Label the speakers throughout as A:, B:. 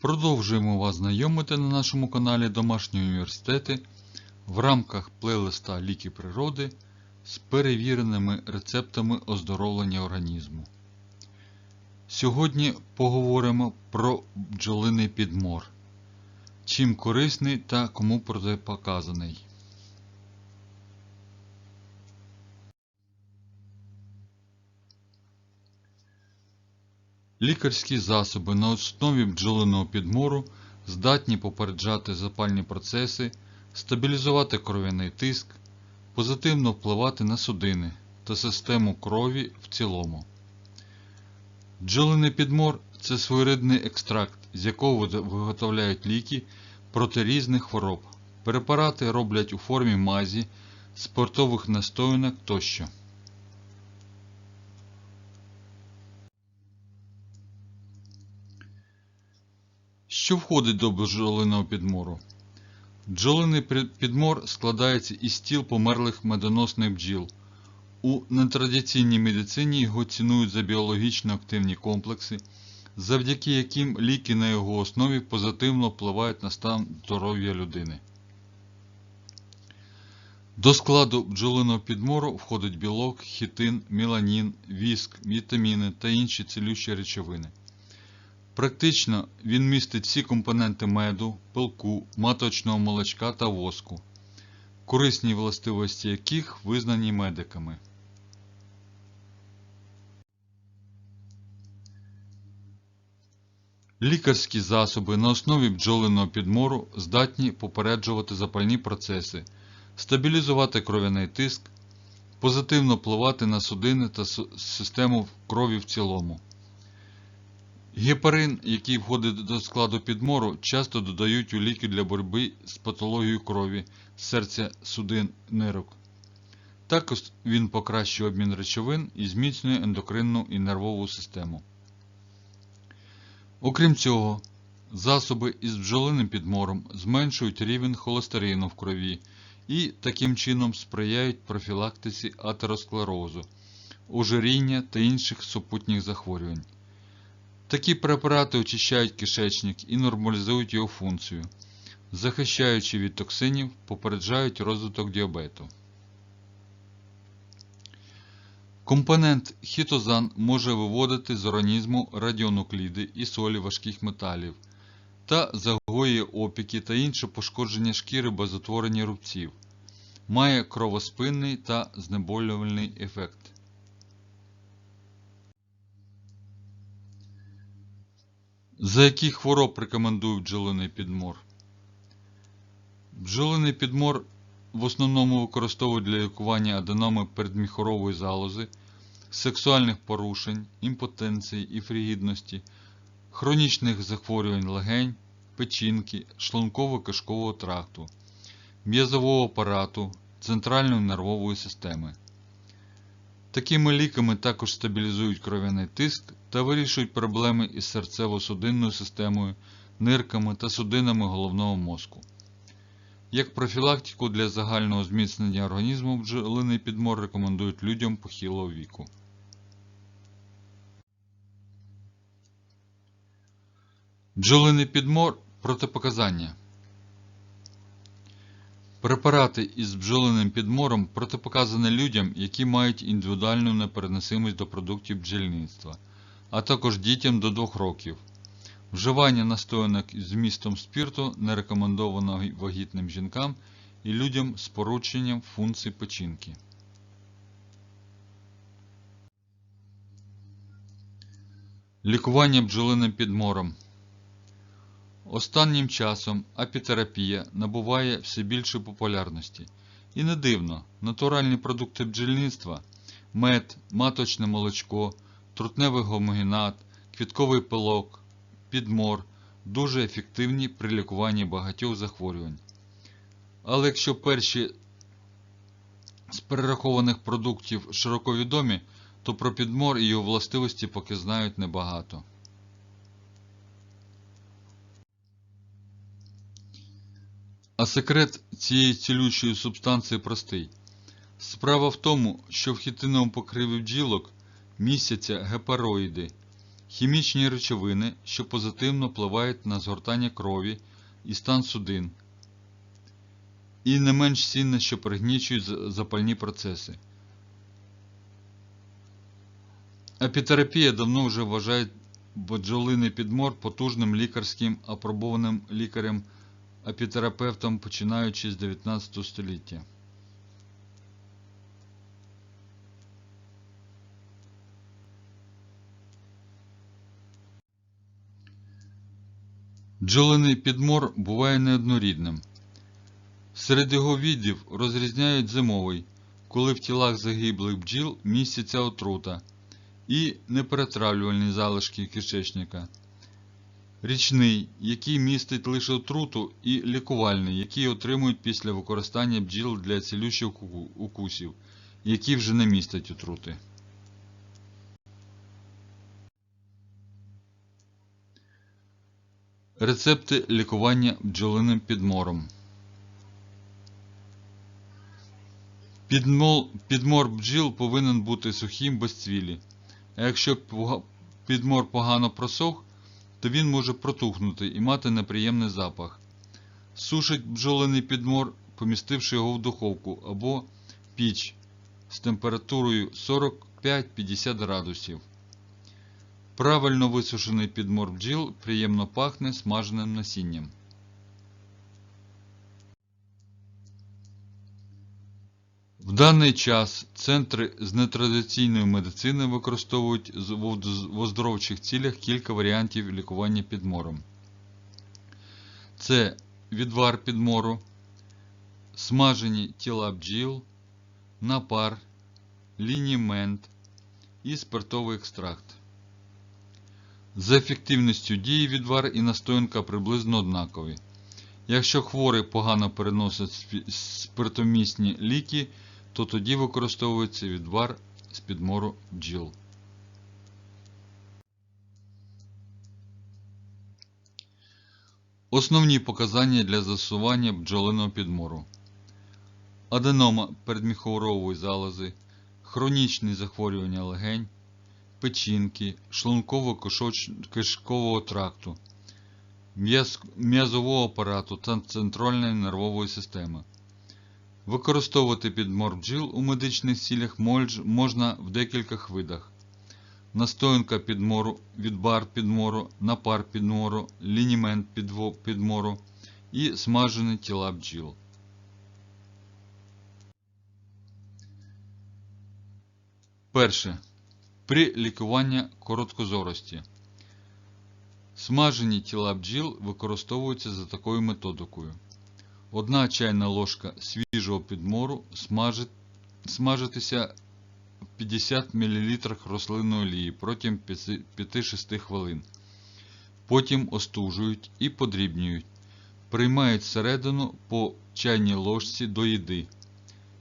A: Продовжуємо вас знайомити на нашому каналі Домашні університети в рамках плейлиста Ліки природи з перевіреними рецептами оздоровлення організму. Сьогодні поговоримо про бджолиний підмор. Чим корисний та кому протипоказаний. Лікарські засоби на основі бджолиного підмору здатні попереджати запальні процеси, стабілізувати кров'яний тиск, позитивно впливати на судини та систему крові в цілому. Бджолиний підмор це своєрідний екстракт, з якого виготовляють ліки проти різних хвороб. Препарати роблять у формі мазі, спиртових настоянок тощо. Що входить до бджолиного підмору? Бджолиний підмор складається із тіл померлих медоносних бджіл. У нетрадиційній медицині його цінують за біологічно активні комплекси, завдяки яким ліки на його основі позитивно впливають на стан здоров'я людини. До складу бджолиного підмору входить білок, хітин, меланін, віск, вітаміни та інші цілющі речовини. Практично він містить всі компоненти меду, пилку, маточного молочка та воску, корисні властивості яких визнані медиками. Лікарські засоби на основі бджолиного підмору здатні попереджувати запальні процеси, стабілізувати кров'яний тиск, позитивно впливати на судини та систему крові в цілому. Гепарин, який входить до складу підмору, часто додають у ліки для боротьби з патологією крові, серця, судин, нирок. Також він покращує обмін речовин і зміцнює ендокринну і нервову систему. Окрім цього, засоби із бджолиним підмором зменшують рівень холестерину в крові і таким чином сприяють профілактиці атеросклерозу, ожиріння та інших супутніх захворювань. Такі препарати очищають кишечник і нормалізують його функцію, захищаючи від токсинів, попереджають розвиток діабету. Компонент хітозан може виводити з організму радіонукліди і солі важких металів та загоює опіки та інше пошкодження шкіри без утворення рубців. Має кровоспинний та знеболювальний ефект. За яких хвороб рекомендують бджолиний підмор? Бджолиний підмор в основному використовують для лікування аденоми передміхорової залози, сексуальних порушень, імпотенції і фрігідності, хронічних захворювань легень, печінки, шлунково-кишкового тракту, м'язового апарату, центральної нервової системи. Такими ліками також стабілізують кров'яний тиск та вирішують проблеми із серцево-судинною системою, нирками та судинами головного мозку. Як профілактику для загального зміцнення організму бджолиний підмор рекомендують людям похилого віку. Бджолиний підмор протипоказання. Препарати із бджолиним підмором протипоказані людям, які мають індивідуальну непереносимість до продуктів бджільництва, а також дітям до 2 років. Вживання настоянок з вмістом спірту не рекомендовано вагітним жінкам і людям з порушенням функцій печінки. Лікування бджолиним підмором. Останнім часом апітерапія набуває все більшої популярності. І не дивно, натуральні продукти бджільництва мед, маточне молочко, трутневий гомогенат, квітковий пилок, підмор дуже ефективні при лікуванні багатьох захворювань. Але якщо перші з перерахованих продуктів широко відомі, то про підмор і його властивості поки знають небагато. А секрет цієї цілючої субстанції простий. Справа в тому, що в хітиновому покриві бджілок містяться гепароїди, хімічні речовини, що позитивно впливають на згортання крові і стан судин, і не менш цінне, що пригнічують запальні процеси. Апітерапія давно вже вважає бджолиний підмор потужним лікарським апробованим лікарем апітерапевтом починаючи з 19 століття. Бджолиний підмор буває неоднорідним. Серед його видів розрізняють зимовий, коли в тілах загиблих бджіл містяться отрута, і неперетравлювальні залишки кишечника. Річний, який містить лише отруту, і лікувальний, який отримують після використання бджіл для цілющих укусів, які вже не містять отрути. Рецепти лікування бджолиним підмором. Підмол, підмор бджіл повинен бути сухим без цвілі. А якщо підмор погано просох, то він може протухнути і мати неприємний запах. Сушить бджолиний підмор, помістивши його в духовку або піч з температурою 45-50 градусів. Правильно висушений підмор бджіл приємно пахне смаженим насінням. В даний час центри з нетрадиційної медицини використовують в оздоровчих цілях кілька варіантів лікування підмором. Це відвар підмору, смажені тіла бджіл, напар, лінімент і спиртовий екстракт. За ефективністю дії відвар і настоянка приблизно однакові. Якщо хворий погано переносить спиртомісні ліки, то тоді використовується відвар з підмору бджіл. Основні показання для застосування бджолиного підмору. Аденома передміхорової залози, хронічні захворювання легень, печінки, шлунково-кишкового тракту, м'язового апарату та центральної нервової системи. Використовувати підмор бджіл у медичних цілях можна в декількох видах. Настоянка підмору, відбар підмору, напар підмору, лінімент підмору і смажені тіла бджіл. Перше. При лікуванні короткозорості. Смажені тіла бджіл використовуються за такою методикою. Одна чайна ложка свіжого підмору смажитися в 50 мл рослинної олії протягом 5-6 хвилин. Потім остужують і подрібнюють. Приймають всередину по чайній ложці до їди,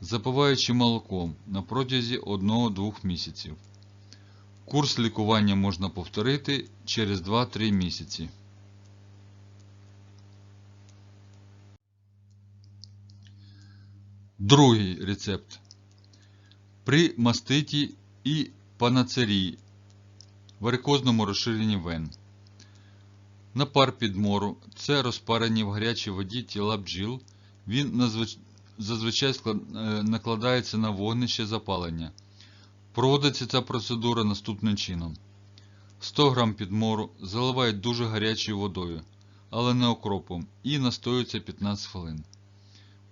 A: запиваючи молоком на протязі 1-2 місяців. Курс лікування можна повторити через 2-3 місяці. Другий рецепт. При маститі і панацерії, варикозному розширенні вен. Напар підмору це розпарені в гарячій воді тіла бджіл. Він зазвичай е, накладається на вогнище запалення. Проводиться ця процедура наступним чином. 100 г підмору заливають дуже гарячою водою, але не окропом, і настоюється 15 хвилин.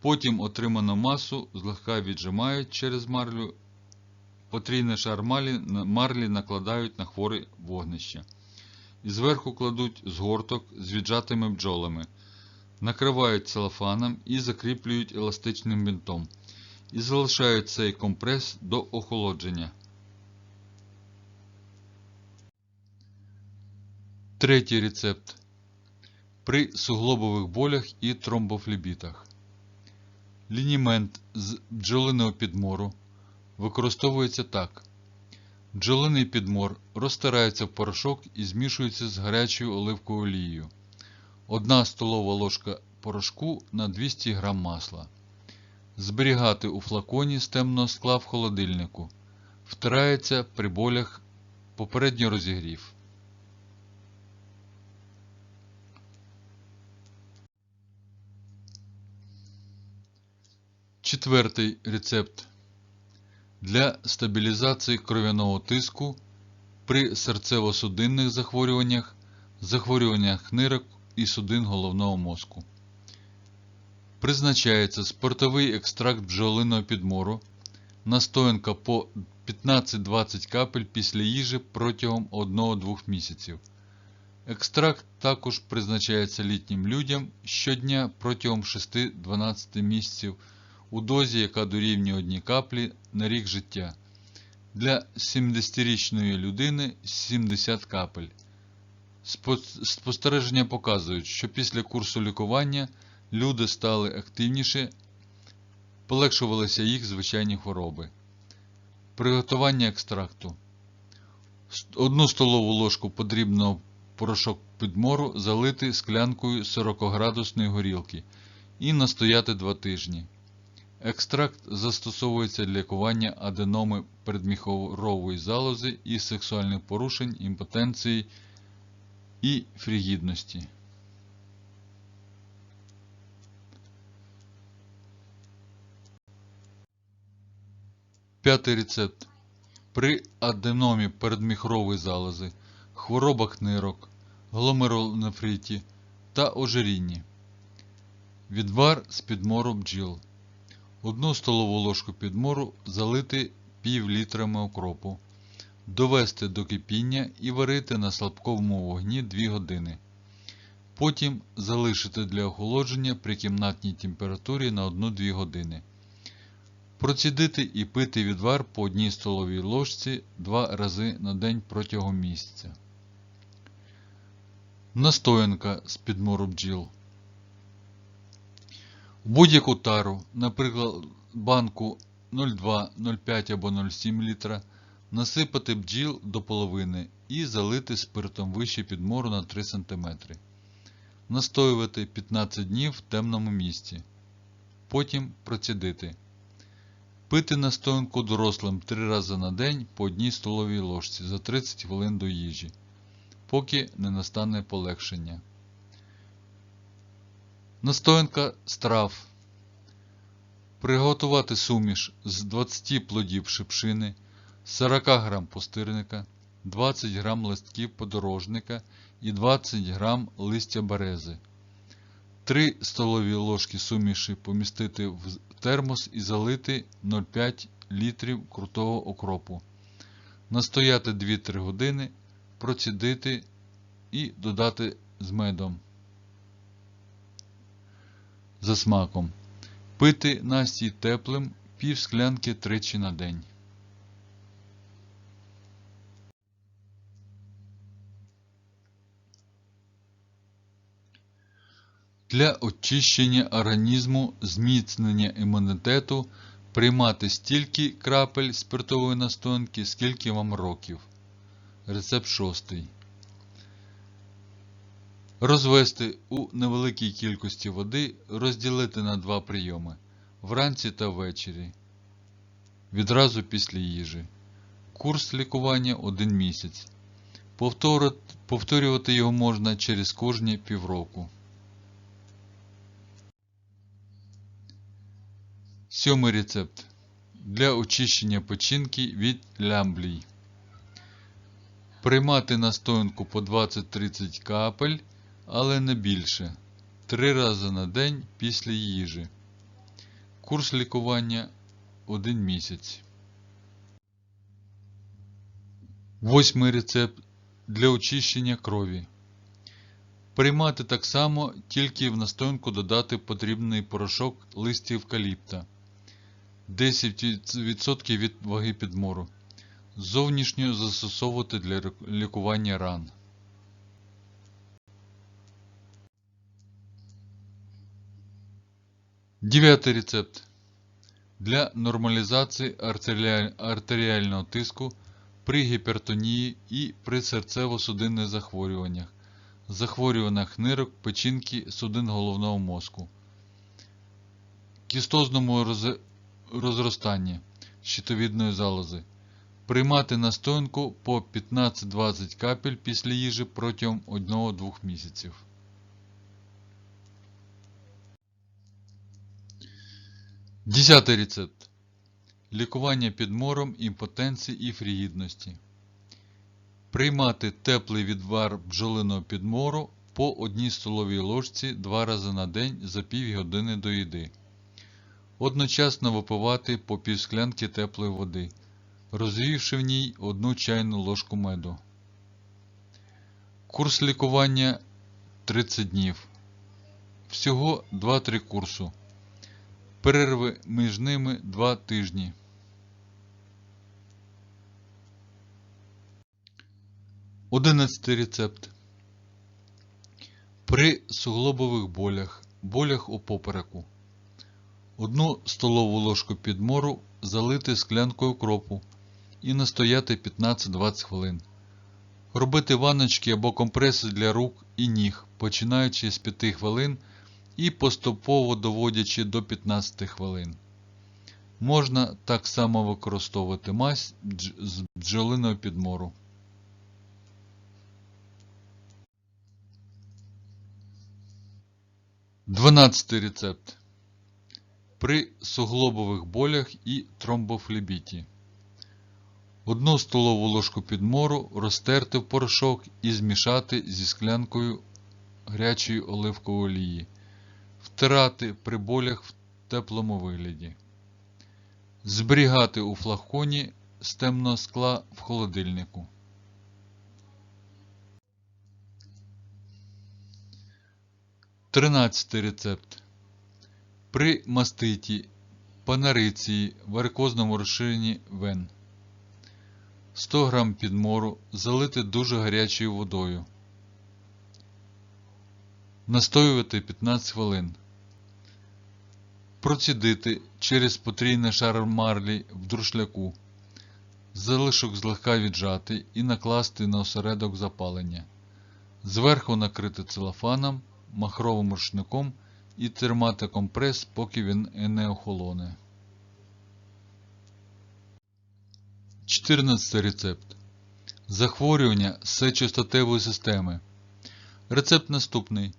A: Потім отриману масу злегка віджимають через марлю, потрійний шар марлі, марлі накладають на хворе вогнище. І зверху кладуть згорток з віджатими бджолами, накривають целофаном і закріплюють еластичним бінтом. І залишають цей компрес до охолодження. Третій рецепт. При суглобових болях і тромбофлебітах. Лінімент з бджолиного підмору використовується так. Бджолиний підмор розтирається в порошок і змішується з гарячою оливковою олією. 1 столова ложка порошку на 200 г масла зберігати у флаконі з темного скла в холодильнику. Втирається при болях попередньо розігрів. Четвертий рецепт. Для стабілізації кров'яного тиску при серцево-судинних захворюваннях, захворюваннях нирок і судин головного мозку. Призначається спиртовий екстракт бджолиного підмору, настоянка по 15-20 капель після їжі протягом 1-2 місяців. Екстракт також призначається літнім людям щодня протягом 6-12 місяців у дозі, яка дорівнює 1 каплі на рік життя. Для 70-річної людини 70 капель. Спостереження показують, що після курсу лікування люди стали активніші, полегшувалися їх звичайні хвороби. Приготування екстракту. Одну столову ложку подрібного порошок підмору залити склянкою 40-градусної горілки і настояти 2 тижні. Екстракт застосовується для лікування аденоми передміхорової залози і сексуальних порушень, імпотенції і фрігідності. П'ятий рецепт. При аденомі передміхрової залози, хворобах нирок, гломерулонефриті та ожирінні. Відвар з підмору бджіл. Одну столову ложку підмору залити пів літрами окропу, довести до кипіння і варити на слабкому вогні 2 години. Потім залишити для охолодження при кімнатній температурі на 1-2 години. Процідити і пити відвар по одній столовій ложці 2 рази на день протягом місяця. Настоянка з підмору бджіл. В будь-яку тару, наприклад, банку 0,2, 0,5 або 0,7 літра, насипати бджіл до половини і залити спиртом вище підмору на 3 см. Настоювати 15 днів в темному місці. Потім процідити. Пити настоянку дорослим 3 рази на день по одній столовій ложці за 30 хвилин до їжі, поки не настане полегшення. Настоянка страв. Приготувати суміш з 20 плодів шипшини, 40 г пустирника, 20 г листків подорожника і 20 г листя берези. 3 столові ложки суміші помістити в термос і залити 0,5 літрів крутого окропу. Настояти 2-3 години, процідити і додати з медом за смаком. Пити настій теплим пів склянки тричі на день. Для очищення організму, зміцнення імунітету приймати стільки крапель спиртової настоянки, скільки вам років. Рецепт 6. Розвести у невеликій кількості води, розділити на два прийоми вранці та ввечері. Відразу після їжі. Курс лікування 1 місяць. Повторювати його можна через кожні півроку. Сьомий рецепт. Для очищення печінки від лямблій. Приймати настоянку по 20-30 капель, але не більше. 3 рази на день після їжі. Курс лікування 1 місяць. Восьмий рецепт для очищення крові. Приймати так само, тільки в настоянку додати потрібний порошок листя евкаліпта 10% від ваги підмору. Зовнішньо застосовувати для лікування ран. Дев'ятий рецепт. Для нормалізації артеріального тиску при гіпертонії і при серцево-судинних захворюваннях, захворюваннях нирок, печінки, судин головного мозку, кістозному роз- розростанні щитовідної залози. Приймати настоянку по 15-20 капель після їжі протягом 1-2 місяців. Десятий рецепт. Лікування підмором, імпотенції і фрігідності. Приймати теплий відвар бджолиного підмору по одній столовій ложці два рази на день за півгодини до їди. Одночасно випивати по півсклянки теплої води, розвівши в ній одну чайну ложку меду. Курс лікування 30 днів. Всього 2-3 курсу. Перерви між ними 2 тижні. Одинадцятий рецепт. При суглобових болях, болях у попереку. Одну столову ложку підмору залити склянкою кропу і настояти 15-20 хвилин. Робити ванночки або компреси для рук і ніг, починаючи з 5 хвилин і поступово доводячи до 15 хвилин. Можна так само використовувати мазь з бджолиного підмору. Дванадцятий рецепт. При суглобових болях і тромбофлебіті. Одну столову ложку підмору розтерти в порошок і змішати зі склянкою гарячої оливкової олії. Втирати при болях в теплому вигляді. Зберігати у флаконі з темного скла в холодильнику. Тринадцятий рецепт. При маститі, панариції, варикозному розширенні вен. 100 г підмору залити дуже гарячою водою. Настоювати 15 хвилин. Процідити через потрійний шар марлі в друшляку. Залишок злегка віджати і накласти на осередок запалення. Зверху накрити целофаном, махровим рушником і тримати компрес, поки він не охолоне. 14 рецепт. Захворювання сечостатевої системи. Рецепт наступний.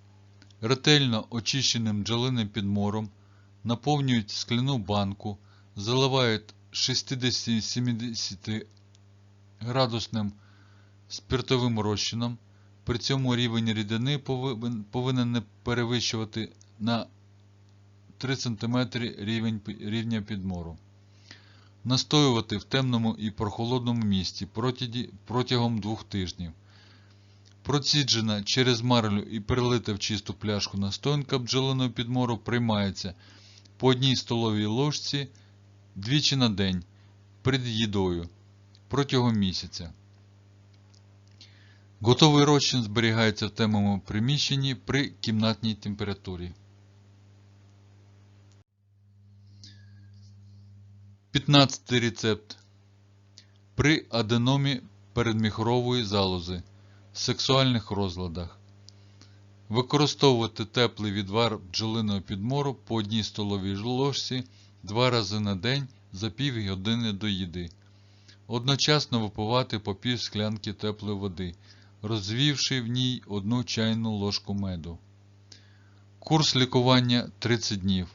A: Ретельно очищеним бджолиним підмором наповнюють скляну банку, заливають 60-70 градусним спиртовим розчином. При цьому рівень рідини повинен не перевищувати на 3 см рівень, рівня підмору. Настоювати в темному і прохолодному місці протягом двох тижнів. Проціджена через марлю і перелита в чисту пляшку настоянка бджолиного підмору приймається по одній столовій ложці двічі на день перед їдою протягом місяця. Готовий розчин зберігається в темному приміщенні при кімнатній температурі. 15 рецепт. При аденомі передміхорової залози, сексуальних розладах. Використовувати теплий відвар бджолиного підмору по одній столовій ложці два рази на день за пів години до їди. Одночасно випивати по пів склянки теплої води, розвівши в ній одну чайну ложку меду. Курс лікування 30 днів.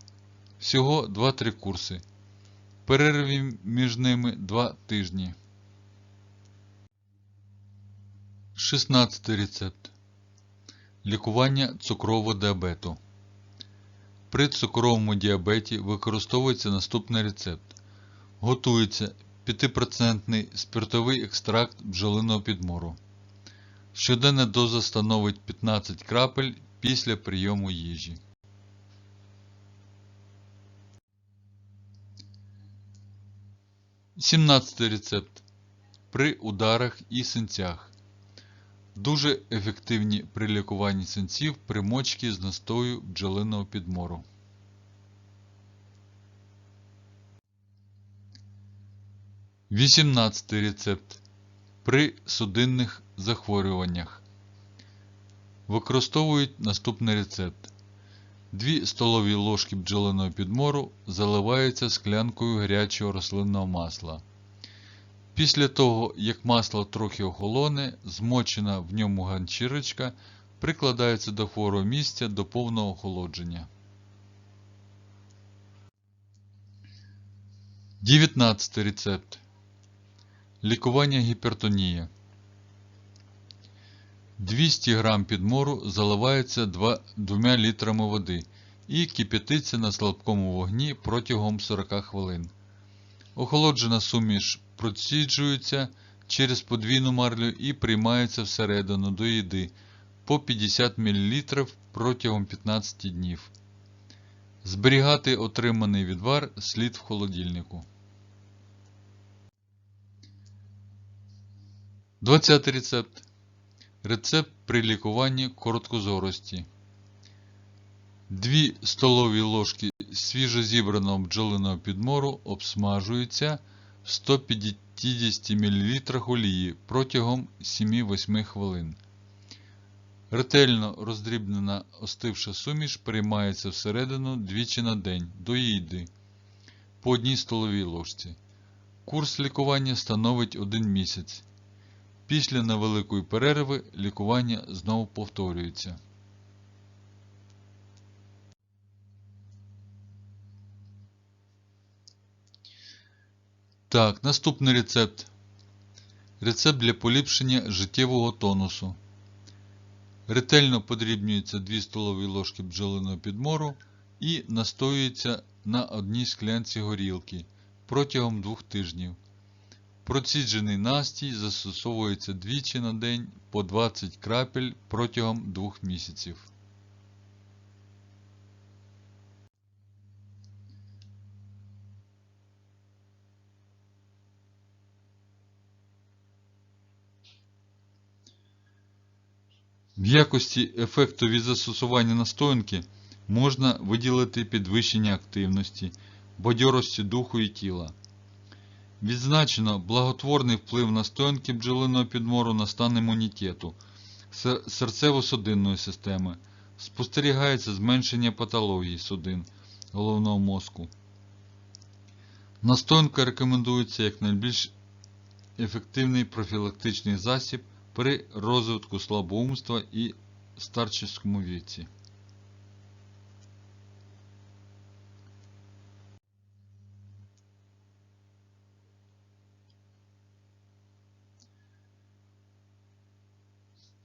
A: Всього 2-3 курси. Перерві між ними 2 тижні. 16 рецепт. Лікування цукрового діабету. При цукровому діабеті використовується наступний рецепт. Готується 5% спиртовий екстракт бджолиного підмору. Щоденна доза становить 15 крапель після прийому їжі. Сімнадцятий рецепт. При ударах і синцях. Дуже ефективні при лікуванні синців примочки з настою бджолиного підмору. Вісімнадцятий рецепт. При судинних захворюваннях. Використовують наступний рецепт. 2 столові ложки бджолиного підмору заливаються склянкою гарячого рослинного масла. Після того, як масло трохи охолоне, змочена в ньому ганчірочка прикладається до хворого місця до повного охолодження. 19 рецепт. Лікування гіпертонії. 200 г підмору заливається 2, 2 літрами води і кип'ятиться на слабкому вогні протягом 40 хвилин. Охолоджена суміш проціджується через подвійну марлю і приймається всередину до їди по 50 мл протягом 15 днів. Зберігати отриманий відвар слід в холодильнику. 20 рецепт. Рецепт при лікуванні короткозорості. 2 столові ложки свіжозібраного бджолиного підмору обсмажуються в 150 мл олії протягом 7-8 хвилин. Ретельно роздрібнена остивша суміш приймається всередину двічі на день до їди по одній столовій ложці. Курс лікування становить 1 місяць. Після невеликої перерви лікування знову повторюється. Так, наступний рецепт. Рецепт для поліпшення життєвого тонусу. Ретельно подрібнюється 2 столові ложки бджолиного підмору і настоюється на одній склянці горілки протягом 2 тижнів. Проціджений настій застосовується двічі на день по 20 крапель протягом 2 місяців. В якості ефекту від застосування настоянки можна виділити підвищення активності, бадьорості духу і тіла. Відзначено благотворний вплив настоянки бджолиного підмору на стан імунітету, серцево-судинної системи. Спостерігається зменшення патології судин головного мозку. Настоянка рекомендується як найбільш ефективний профілактичний засіб при розвитку слабоумства і старческому віці.